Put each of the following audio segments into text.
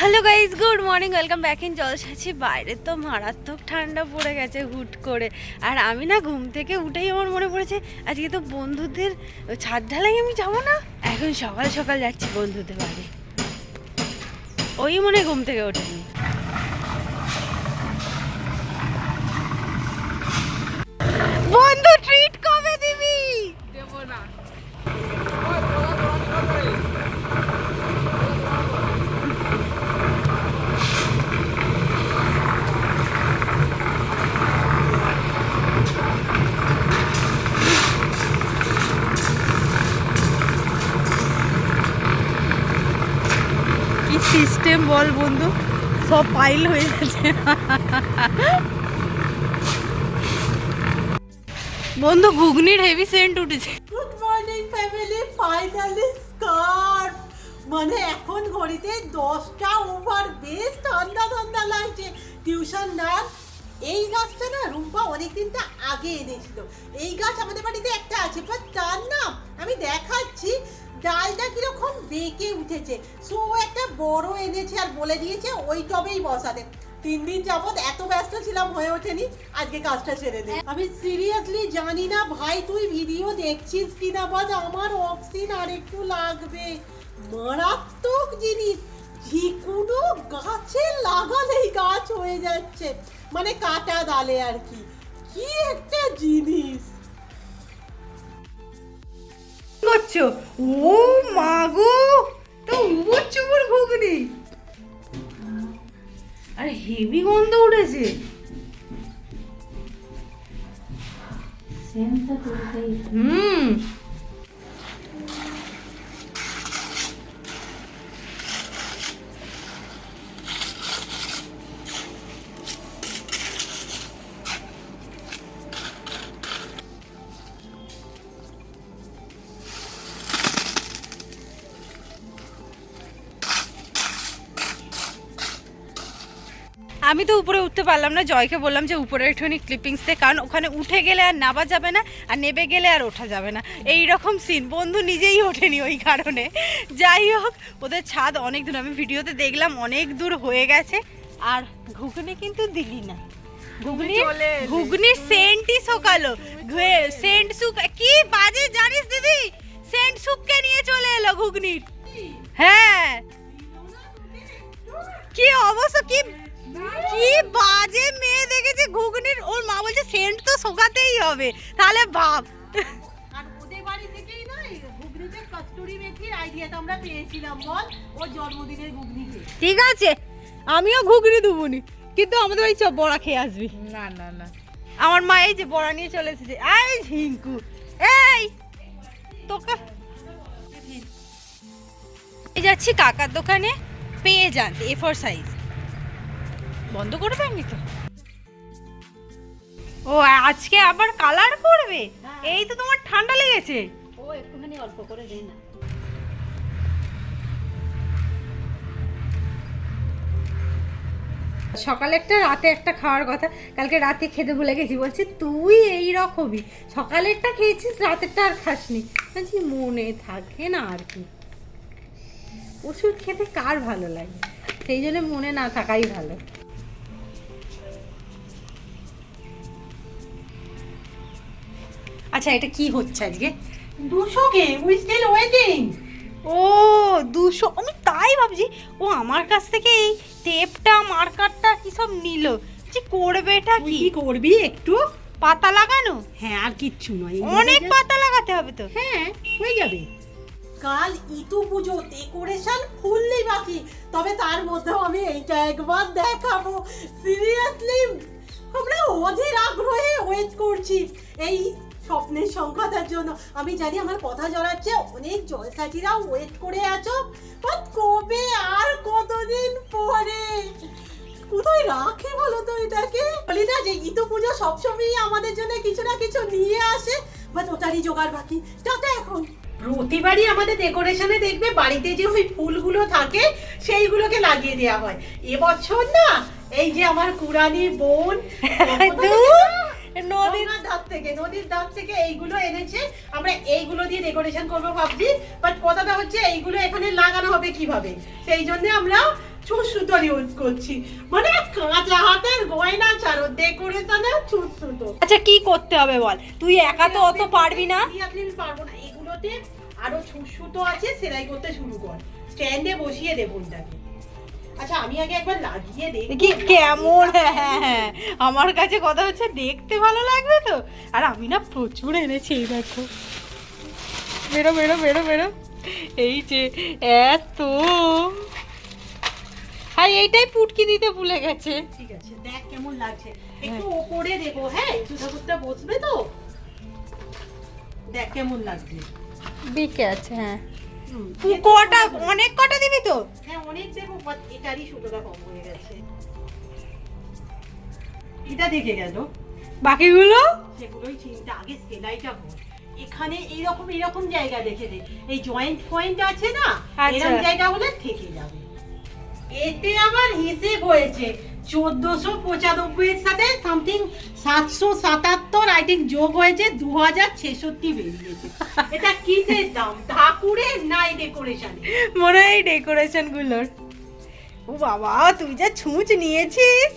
Hello guys good morning welcome back in জলসাছি বাইরে তো মারাত্মক ঠান্ডা পড়ে গেছে হুট করে। আর আমি না ঘুম থেকে উঠেই আমার মনে পড়েছে, আজকে তো বন্ধুদের ছাদ ঢালাই আমি যাব না? এখন সকাল সকাল যাচ্ছি বন্ধুদের বাড়ি। ওই মনে ঘুম থেকে ওঠেনি। বন্ধু ট্রিট কবে দিবি দেবো না কি সিস্টেম বল বন্ধু। সব পাইল হয়ে গেছে। বন্ধু, ঘুগনির হেভি সেন্ট উঠেছে। Good morning family finally start মানে এখন ঘড়িতে দশটা ওভার বেশ ঠান্ডা ঠান্ডা লাগছে। টিউশন না এই গাছটা না রুম্পা অনেকদিনটা আগে এনেছিল। এই গাছ আমাদের বাড়িতে একটা আছে বাট তার নাম আমি দেখাচ্ছি। ডালটা কীরকম বেঁকে উঠেছে। সো একটা বড় এনেছে আর বলে দিয়েছে ওই টবেই বসাতে। তিন দিন যাবত এত ব্যস্ত ছিলাম, হয়ে ওঠেনি। আজকে কাজটা ছেড়ে দে আমি সিরিয়াসলি জানি না ভাই, তুই ভিডিও দেখছিস কিনা? বাদ আমার অফ সিন আর একটু লাগবে। মারাত্মক জিনিস। ঝিকুনো গাছে লাগালেই গাছ হয়ে যাচ্ছে। মানে কাটা ডালে আর কি। কি একটা জিনিস। করছ? ও মা গো! তো উবর চুবর ঘুগনি। আরে হেভি গন্ধ উঠেছে। হুম। আমি তো উপরে উঠতে পারলাম না জয়কে বললাম যে উপরে একটুখানি ক্লিপিংস দে কারণ ওখানে উঠে গেলে আর নাবা যাবে না আর নেবে গেলে আর ওঠা যাবে না। এই রকম সিন বন্ধু নিজেই ওঠেনি ওই কারণে। যাই হোক ওদের ছাদ অনেক দূর আমি ভিডিওতে দেখলাম অনেক দূর হয়ে গেছে আর ঘুগনি কিন্তু দিলি না। ঘুগনি। ঘুগনির সেন্টই শোকালো। সেন্ট সুক কি বাজে জানিস দিদি? সেন্ট সুককে নিয়ে চলে এলো ঘুগনির। হ্যাঁ। কি অবশ্য কি কি বাজে মেয়ে দেখেছে ঘুগনির ওর মা বলছে সেন্ট তো শোকাতেই হবে। তাহলে ভাব। আর ওদের বাড়ি থেকেই না ঘুগনিতে কস্তুরি মেথির আইডিয়াটা আমরা পেয়েছিলাম বল? ওর জন্মদিনের ঘুগনিতে। ঠিক আছে আমিও ঘুগনি দেবনি কিন্তু আমাদের বাড়ি চপ বড়া খেয়ে আসবি। না না না। আমার মা এই যে বড়া নিয়ে চলে এসেছে। এই ঝিঙ্কু এই তোকে এই যাচ্ছি কাকার দোকানে পেয়ে যান এ ফোর সাইজ বন্ধ করে দেননি তো ও আজকে আবার কালার করবে এই তো তোমার ঠান্ডা লেগেছে। ও একটুখানি অল্প করে না। সকালে একটা রাতে একটা খাওয়ার কথা। কালকে রাতে খেতে ভুলে গেছি। বলছে তুই এই রকমই। সকালেরটা খেয়েছিস রাতেরটা আর খাসনি। বলছি মনে থাকে না আর কি। ওষুধ খেতে কার ভালো লাগে? সেই জন্য মনে না থাকাই ভালো। আচ্ছা এটা কি হচ্ছে আজকে? দুশো কে উই স্টিল ওয়েটিং ও দুশো আমি তাই ভাবছি ও আমার কাছ থেকে এই টেপটা মার্কারটা কি সব নিল? যে করবেটা কি? কি করবি একটু? পাতা লাগানো? হ্যাঁ আর কিচ্ছু নয় অনেক পাতা লাগাতে হবে তো। হ্যাঁ হয়ে যাবে। কাল ইতু পুজো ডেকোরেশন ফুললি বাকি। তবে তার মধ্যেও আমি এইটা একবার দেখাবো। সিরিয়াসলি আমরা অধীর আগ্রহে ওয়েট করছি। এই স্বপ্নের সংখ্যাটার জন্য। আমি জানি আমার কথা জড়াচ্ছে, অনেক জলসাচিরাও ওয়েট করে আছো কবে আর কতদিন পরে? কোথায় রাখে বলো তো এটাকে? বলি না যে ইতু পুজো সবসময়ই আমাদের জন্য কিছু না কিছু নিয়ে আসে বাট ওটারই জোগাড় বাকি। টাটা এখন প্রতিবারই আমাদের ডেকোরেশনে দেখবে, বাড়িতে যে ওই ফুলগুলো থাকে, সেইগুলোকে লাগিয়ে দেওয়া হয়। এবছর না, এই যে আমার কুরানি বোন নদীর ধার থেকে নদীর ধার থেকে এইগুলো এনেছে। আমরা এইগুলো দিয়ে ডেকোরেশন করব ভাবছি। বাট কথাটা হচ্ছে এইগুলো এখানে লাগানো হবে কীভাবে? সেই জন্য আমরা সুতোর ইউজ করছি। মানে কাঁচা হাতের গয়না ছাড়ো ডেকোরেশনে ছুট সুতো। আচ্ছা কি করতে হবে বল? তুই একা তো অত পারবি না। আমি পারব না। এগুলোতে আরও ছুট সুতো আছে সেলাই করতে শুরু কর। স্ট্যান্ডে বসিয়ে দে বোনটাকে আচ্ছা আমি আগে একবার লাগিয়ে দেখি কেমন হ্যাঁ হ্যাঁ হ্যাঁ। আমার কাছে কথা হচ্ছে দেখতে ভালো লাগবে তো? আর আমি না প্রচুর এনেছি এই দেখো। বেরো বেরো বেরো বেরো। এই যে এত। হ্যাঁ এইটাই পুটকি দিতে ভুলে গেছে। ঠিক আছে দেখ কেমন লাগছে। একটু ওপরে দেবো হ্যাঁ বসবে তো? দেখ কেমন লাগছে। বিকে আছে হ্যাঁ। কটা অনেক কটা দিবি তো? হ্যাঁ অনেক দেবো এটারই সুতোটা কম হয়ে গেছে। এটা দেখে গেল। বাকিগুলো? সেগুলোই চিন্তা আগে সেলাইটা এখানে এইরকম এইরকম জায়গা দেখে দে। এই জয়েন্ট পয়েন্ট আছে না আচ্ছা। এরকম জায়গা হলে থেকে যাবে। এতে আমার হিসেব হয়েছে। চোদ্দশো পঁচানব্বই এর সাথে সামথিং সাতশো সাতাত্তর আই থিঙ্ক যোগ হয়েছে দু হাজার ছেষট্টি বেরিয়েছে এটা কিসের দাম? ঠাকুরের নাই ডেকোরেশনে মনে হয় ডেকোরেশনগুলোর। ও বাবা তুই যা ছুঁচ নিয়েছিস।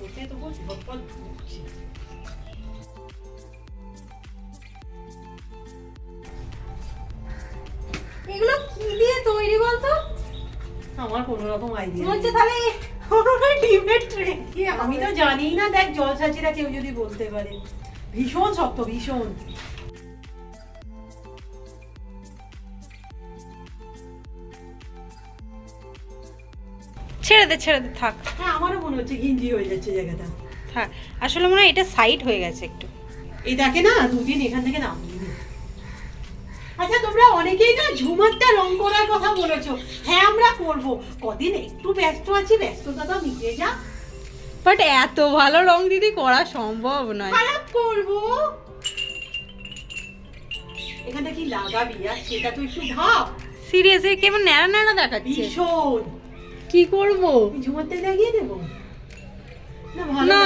হতে তবু ঢুকছে এগুলো কি দিয়ে তৈরি বলতো? আমার কোনো রকম আইডিয়া হচ্ছে তাহলে কোনোটাই ডিমের ট্রে আমি তো জানি না দেখ জলসাচিরা কেউ যদি বলতে পারে। ভীষণ শক্ত ভীষণ। ছেড়ে দে ছেড়ে দে থাক। হ্যাঁ আমারও মনে হচ্ছে গিঞ্জি হয়ে যাচ্ছে জায়গাটা। থাক। আসলে মনে হয় এটা সাইড হয়ে গেছে একটু। এই দেখে না দুদিন এখান থেকে নামিয়ে নে। আচ্ছা তোমরা অনেকেই না ঝুমারটা রং করার কথা বলেছ। হ্যাঁ আমরা করব। কদিন একটু ব্যস্ত আছি ব্যস্ততা তো মিটে যা। বাট এত ভালো রং দিদি করা সম্ভব নয়। খারাপ করব? এখানটা কি লাগাবি আর সেটা তো একটু ভাব। সিরিয়াসলি কেমন ন্যাড়া ন্যাড়া দেখাচ্ছে? ভীষণ। কি করব? ঝুমারটা লাগিয়ে দেবো? না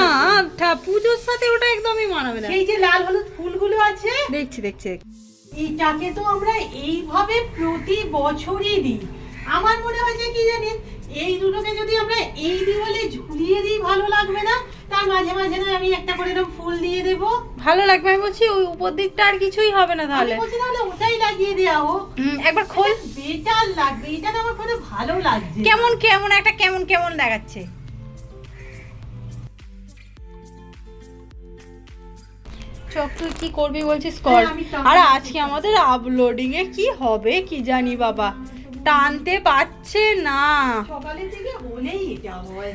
পুজোর সাথে ওটা একদমই মানাবে না। সেই যে লাল হলুদ ফুলগুলো আছে। দেখছি দেখছি। এইটাকে তো আমরা এইভাবে প্রতি বছরই দিই। আমার মনে হয় যে কি জানেন এই দুটোকে যদি আমরা এই দিওয়ালে ঝুলিয়ে দিই ভালো লাগবে না? তার মাঝে মাঝে না আমি একটা করে এরকম ফুল দিয়ে দেবো। ভালো লাগবে আমি বলছি ওই উপর দিকটা আর কিছুই হবে না তাহলে। বলছি তাহলে ওটাই লাগিয়ে দেওয়া হোক। একবার খোল। বেটার লাগবে এটা তো আমার কোনো ভালো লাগছে। কেমন কেমন একটা কেমন কেমন দেখাচ্ছে। তুই কি করবি বলছিস কর আর আজকে আমাদের আপলোডিং এ কি হবে কি জানি বাবা। টানতে পারছে না। সকালের দিকে হলেই এটা হয়।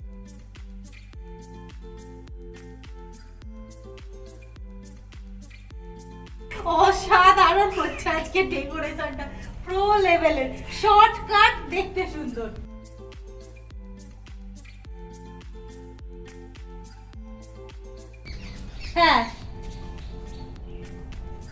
অসাধারণ হচ্ছে আজকে ডেকোরেশনটা প্রো লেভেলের শর্টকাট দেখতে সুন্দর। হ্যাঁ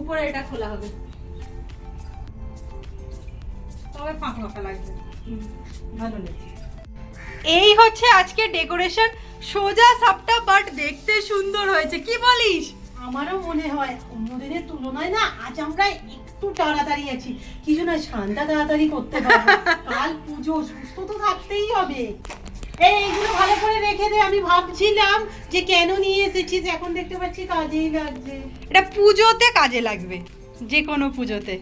উপরে এটা খোলা হবে। তবে ফাঁকা ফাঁকা লাগবে। ভালো লাগছে। এই হচ্ছে আজকে ডেকোরেশন। সোজা সাপটা বাট দেখতে সুন্দর হয়েছে। কি বলিস? আমারও মনে হয় অন্যদিনের তুলনায় না আজ আমরা একটু তাড়াতাড়ি আছি। কিছু না শান্তা তাড়াতাড়ি করতে পারব। কাল পুজো সুস্থ তো থাকতেই হবে। এইগুলো ভালো করে রেখে দে, আমি ভাবছিলাম যে কেন নিয়ে এসেছিস? এখন দেখতে পাচ্ছি কাজেই লাগছে। এটা পুজোতে কাজে লাগবে, যে কোনো পুজোতে।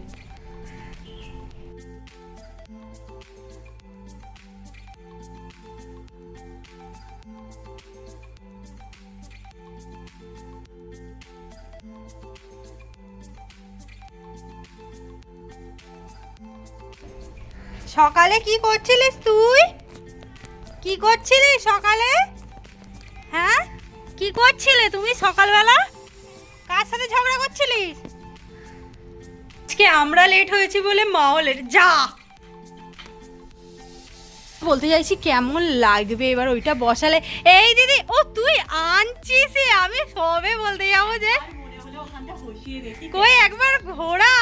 সকালে কি করছিলিস তুই? কি করছিলিস সকালে? হ্যাঁ? কি করছিলে তুমি সকালবেলা? কার সাথে ঝগড়া করছিলিস আজকে আমরা লেট হয়েছি বলে মাও লেট যা! বলতে চাইছি কেমন লাগবে এবার ওইটা বসালে? এই দিদি ও তুই আনছিস আমি সবে বলতে যাব যে। কই একবার ঘোড়া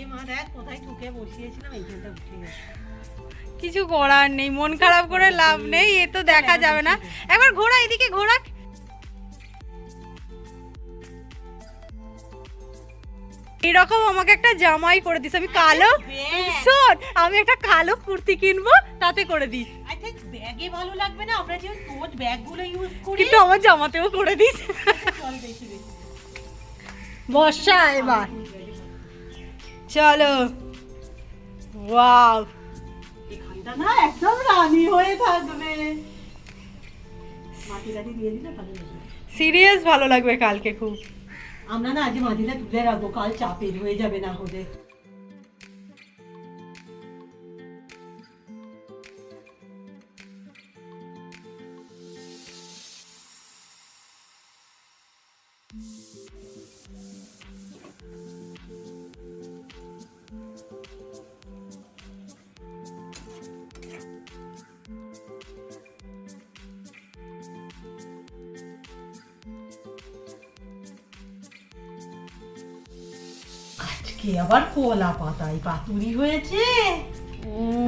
এ মা দেখ কোথায় ঠুকে বসিয়েছিলাম এইখানটা উঠে গেছে। কিছু করার নেই মন খারাপ করে লাভ নেই এ তো দেখা যাবে না। একবার ঘোরা এদিকে ঘোড়া এরকম আমাকে একটা জামাই করে দিস আমি কালো শোন আমি একটা কালো কুর্তি কিনবো তাতে করে দিস। ব্যাগে ভালো লাগবে না আমরা যে টোট ব্যাগগুলো ইউজ করি। কিন্তু আমার জামাতেও করে দিস। বর্ষা এবার। চলো। ওয়াও। এখানটা না একদম রানী হয়ে থাকবে। মাটি টাটি দিয়ে দিলে ভালো লাগবে। সিরিয়াস ভালো লাগবে কালকে খুব। আমরা না আজ মাটিটা তুলে রাখব কাল চাপের হয়ে যাবে না হলে। আজকে আবার কলা পাতায় পাতুরি হয়েছে?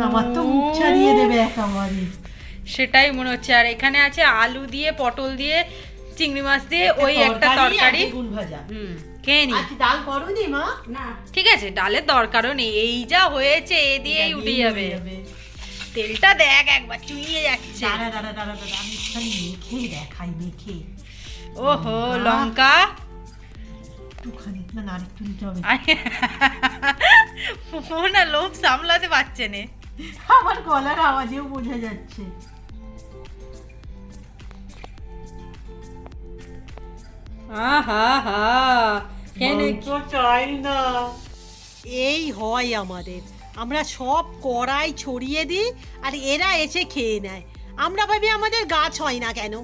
আমার তো মুখ ছাড়িয়ে দেবে একেবারে। সেটাই মনে হচ্ছে। আর এখানে আছে আলু দিয়ে পটল দিয়ে চিংড়ি মাছ দিয়ে ওই একটা তরকারি বেগুন ভাজা। হুম খেয়ে নি। ডাল করনি মা? না। ঠিক আছে ডালের দরকারও নেই। এই যা হয়েছে এ দিয়েই উঠে যাবে। তেলটা দেখ একবার চুইয়ে যাচ্ছে। দাঁড়া দাঁড়া দাঁড়া দাঁড়া আমি একটুখানি মেখে দেখাই মেখে। ওহো লঙ্কা। একটুখানি না না আরেকটু দিতে হবে। না লোভ সামলাতে পারছে নে। আমার গলার আওয়াজেও বোঝা যাচ্ছে। আহা হা মাংস চাই না। এই হয় আমাদের। আমরা সব কড়াই ছড়িয়ে দিই আর এরা এসে খেয়ে নেয়। আমরা ভাবি আমাদের গাছ হয় না কেন?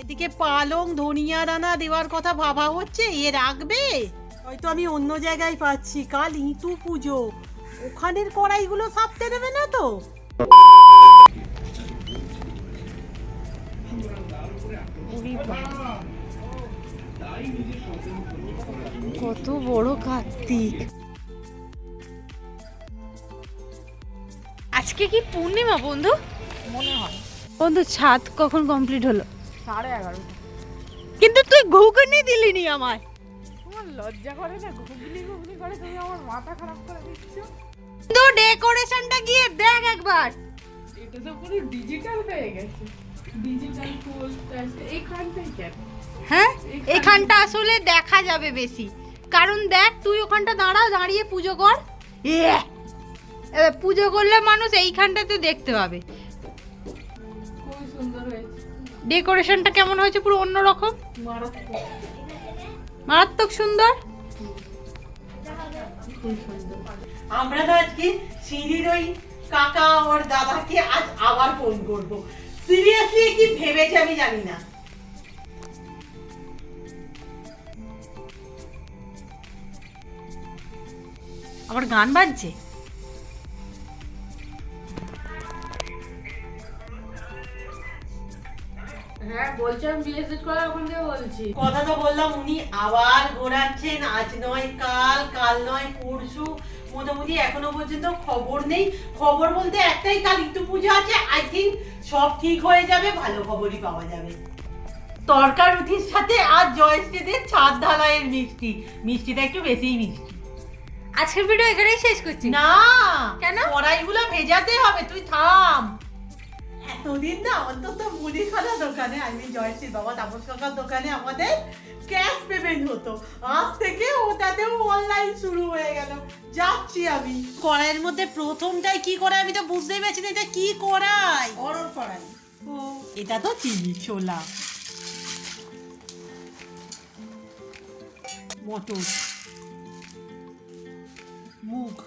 এদিকে পালং ধনিয়া দানা দেওয়ার কথা ভাবা হচ্ছে এ রাখবে? হয়তো আমি অন্য জায়গায় পাচ্ছি কাল ইঁতু পুজো। ওখানের কড়াইগুলো সাপতে দেবে না তো? কত বড় কার্তিক। আজকে কি পূর্ণিমা বন্ধু? মনে হয় বন্ধু ছাদ কখন কমপ্লিট হলো? সাড়ে এগারো। কিন্তু তুই ঘুগনি দিলি নি আমায়। তোমার লজ্জা করে না? ঘুগনি ঘুগনি করে তুমি আমার মাথা খারাপ করে দিচ্ছ। কিন্তু ডেকোরেশনটা গিয়ে দেখ একবার। এটা তো পুরো ডিজিটাল হয়ে গেছে। ডিজিটাল ফুল এইখানটাই কেন? হ্যাঁ? এখানটা আসলে দেখা যাবে বেশি। কারণ দেখ তুই ওখানটা দাঁড়া দাঁড়িয়ে পুজো কর। ইয়ে! পুজো করলে মানুষ এইখানটাতে দেখতে পাবে। খুবই সুন্দর হয়েছে। ডেকোরেশনটা কেমন হয়েছে পুরো অন্যরকম? মারাত্মক মারাত্মক সুন্দর। আমরা তো আজকে সিঁড়ির ওই কাকা ওর দাদাকে আজ আবার ফোন করব। সিরিয়াসলি কি ভেবেছে আমি জানি না। আবার গান বাজছে? হ্যাঁ বলছি আমি বিএসএস করার ওখান থেকে বলছি। কথা তো বললাম উনি আবার ঘোরাচ্ছেন। আজ নয় কাল কাল নয় পরশু। মোটামুটি এখনও পর্যন্ত খবর নেই। খবর বলতে একটাই কাল ইটু পুজো আছে। আই থিঙ্ক সব ঠিক হয়ে যাবে ভালো খবরই পাওয়া যাবে। তরকার রুটির সাথে আজ জয়শ্রীদের ছাদ ঢালাইয়ের মিষ্টি। মিষ্টিটা একটু বেশিই মিষ্টি। আজকের ভিডিও এখানেই শেষ করছি। না কেন? কড়াইগুলো ভেজাতে হবে। তুই থাম। এতদিন না অন্তত মুদিখানা দোকানে আমি জয়শ্রীর বাবা তাপস কাকার দোকানে আমাদের ক্যাশ পেমেন্ট হতো। আজ থেকে ওটাতেও অনলাইন শুরু হয়ে গেল। যাচ্ছি আমি। কড়াইয়ের মধ্যে প্রথমটাই কি কড়াই আমি তো বুঝতেই পারছি না এটা কি কড়াই? অরর কড়াই। ও। এটা তো চিনি ছোলা। মটর। মুখ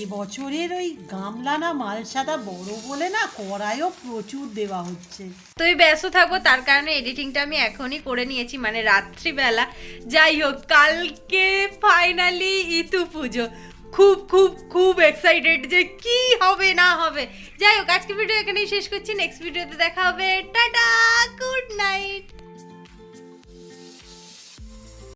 এবছরের ওই গামলা না মালসাটা বড় বলে না কড়াইও প্রচুর দেওয়া হচ্ছে। তুই ব্যস্ত থাকব, তার কারণে এডিটিংটা আমি এখনই করে নিয়েছি মানে রাত্রিবেলা। যাই হোক, কালকে ফাইনালি ইতু পুজো। খুব খুব খুব এক্সাইটেড যে কি হবে, না হবে। যাই হোক আজকে ভিডিও এখানেই শেষ করছি নেক্সট ভিডিওতে দেখা হবে। Tata good night